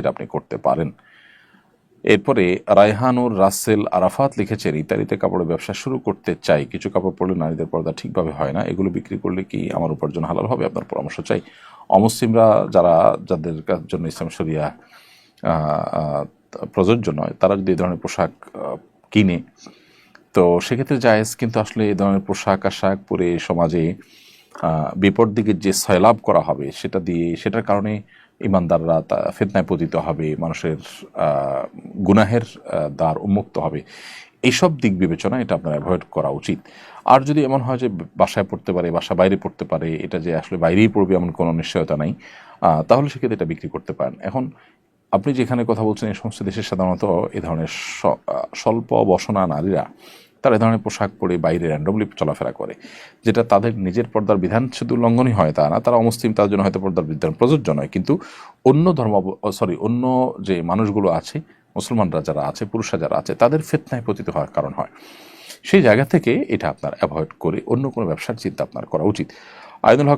এটা আপনি করতে পারেন। এরপরে রায়হানুর রাসেল আরাফাত লিখেছেন, ইতালিতে কাপড়ের ব্যবসা শুরু করতে চাই। কিছু কাপড় পরলে নারীদের পর্দা ঠিকভাবে হয় না। এগুলো বিক্রি করলে কি আমার উপার্জন হালাল হবে? আপনার পরামর্শ চাই। অমুসলিমরা যারা, যাদের জন্য ইসলাম শরিয়া প্রযোজ্য নয়, তারা যদি এই ধরনের পোশাক কিনে, তো সেক্ষেত্রে জায়েজ। কিন্তু আসলে এই ধরনের পোশাক, আশাক পরে সমাজে বিপদ দিকে যে সয়লাভ করা হবে, সেটা দিয়ে, সেটার কারণে ইমানদাররা তা ফেতনায় পতিত হবে, মানুষের গুনাহের দ্বার উন্মুক্ত হবে। এইসব দিক বিবেচনা এটা আপনার অ্যাভয়েড করা উচিত। আর যদি এমন হয় যে বাসায় পড়তে পারে, বাসা বাইরে পড়তে পারে, এটা যে আসলে বাইরেই পড়বে এমন কোনো নিশ্চয়তা নাই তাহলে সেক্ষেত্রে এটা বিক্রি করতে পারেন। এখন আপনি যেখানে কথা বলছেন, এই সমস্ত দেশের সাধারণত এ ধরনের স্বল্প বসনা নারীরা তারা এ ধরনের পোশাক পরে বাইরে র্যান্ডমলি চলাফেরা করে। যেটা তাদের নিজের পর্দার বিধান শুধু লঙ্ঘনই হয় তা না। তারা অমুসলিম তাদের জন্য হয়তো পর্দার বিধান প্রযোজ্য নয়। কিন্তু অন্য ধর্ম সরি অন্য যে মানুষগুলো আছে, মুসলমানরা যারা আছে, পুরুষরা যারা আছে, তাদের ফেতনায় পতিত হওয়ার কারণ হয়। সেই জায়গা থেকে এটা আপনার অ্যাভয়েড করে অন্য কোনো ব্যবসার চিন্তা আপনার করা উচিত। আয়দুল হক